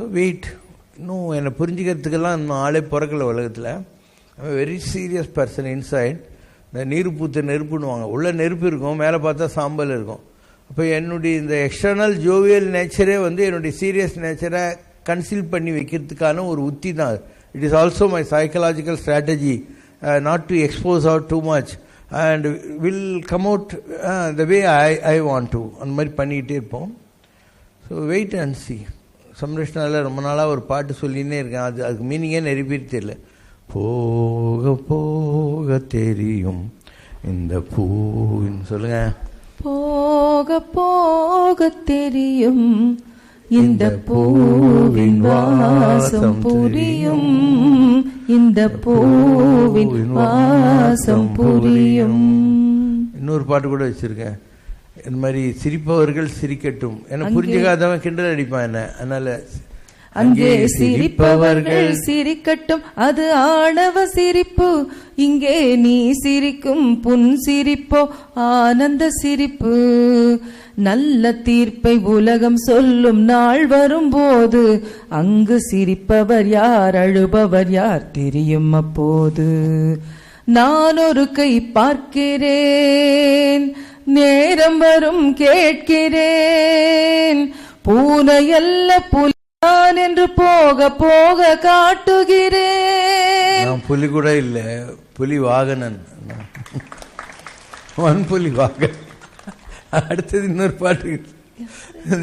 So wait இன்னும் என்னை புரிஞ்சுக்கிறதுக்கெல்லாம் இன்னும் ஆளே பிறக்கல உலகத்தில். I'm very serious person inside இந்த நீர் பூத்து நெருப்புன்னுவாங்க உள்ளே நெருப்பு இருக்கும் மேலே பார்த்தா சாம்பல் இருக்கும். அப்போ என்னுடைய இந்த எக்ஸ்டர்னல் ஜோவியல் நேச்சரே வந்து என்னுடைய சீரியஸ் நேச்சரை கன்சீல் பண்ணி வைக்கிறதுக்கான ஒரு உத்தி தான் it is also my psychological strategy not to expose out too much and will come out the way I I want to அந்த மாதிரி பண்ணிக்கிட்டே இருப்போம். ஸோ வெயிட் அண்ட் சி சம்ரஷ்ணாவில் ரொம்ப நாளாக ஒரு பாட்டு சொல்லினே இருக்கேன். அது அதுக்கு மீனிங்கே நிறைய பேர் தெரியல. போக போக தெரியும் இந்த பூன்னு சொல்லுங்க. போக போக தெரியும் இந்த பூவின் வாசம் புரியும். இந்த பூவின் வாசம் புரியும். இன்னொரு பாட்டு கூட வச்சிருக்கேன். இந்த மாதிரி சிரிப்பவர்கள் சிரிக்கட்டும். என்ன புரிஞ்சுக்காதவன் கிண்டல் அடிப்பான் என்ன? அதனால அங்கே சிரிப்பவர்கள் சிரிக்கட்டும். அது ஆணவ சிரிப்பு. இங்கே நீ சிரிக்கும் புன் சிரிப்போ ஆனந்த சிரிப்பு. நல்ல தீர்ப்பை உலகம் சொல்லும் நாள் வரும்போது அங்கு சிரிப்பவர் யார் அழுபவர் யார் தெரியும் அப்போது. நான் ஒரு கை பார்க்கிறேன். நேரம் வரும் கேட்கிறேன். பூனையல்ல புலிதான் என்று போக போக காட்டுகிறேன். நான் புலி கூட இல்லை புலி வாகனன். ஒன் புலி வாகன். அடுத்தது இன்னொரு பாட்டு.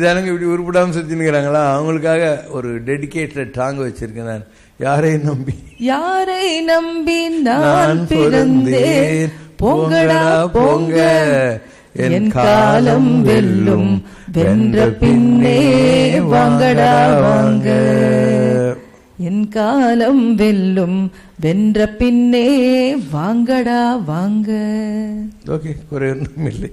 ஜனங்க இப்படி உருப்படாம சுத்தினுக்கிறாங்களா அவங்களுக்காக ஒரு டெடிகேட்டட் டாங் வச்சிருக்கேன் நான். யாரையும் நம்பி? யாரை நம்பி நான் பிறந்தேன்? போங்கடா போங்க. என் காலம் வெல்லும். வென்ற பின்னே வாங்கடா வாங்க. என் காலம் வெல்லும். வென்ற பின்னே வாங்கடா வாங்க. ஓகே குறை ஒன்றும் இல்லை.